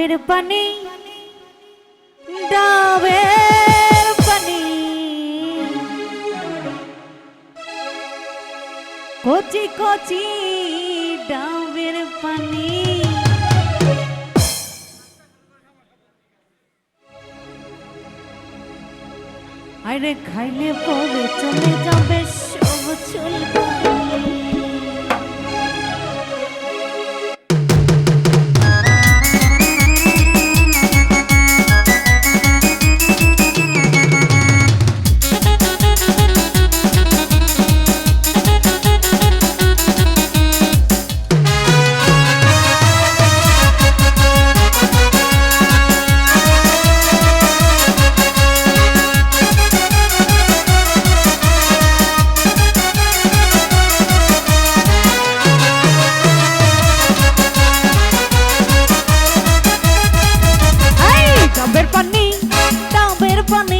পানি ডাবের পানি। কচি কচি ডাবের পানি। আরে খাইলে পরে চলে যাবে সব চুলকানি। ডাবের পানি ডাবের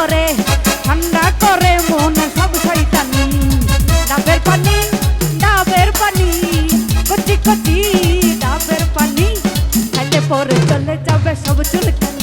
করে, ঠান্ডা করে মন সব শৈতানি ডাবের পানি ডাবের পানি, কচি কচি ডাবের পানি। খাইলে পরে চলে যাবে সব চুলকানি।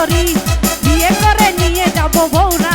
অসুন্দরী বিয়ে করে নিয়ে যাব বৌরানিনী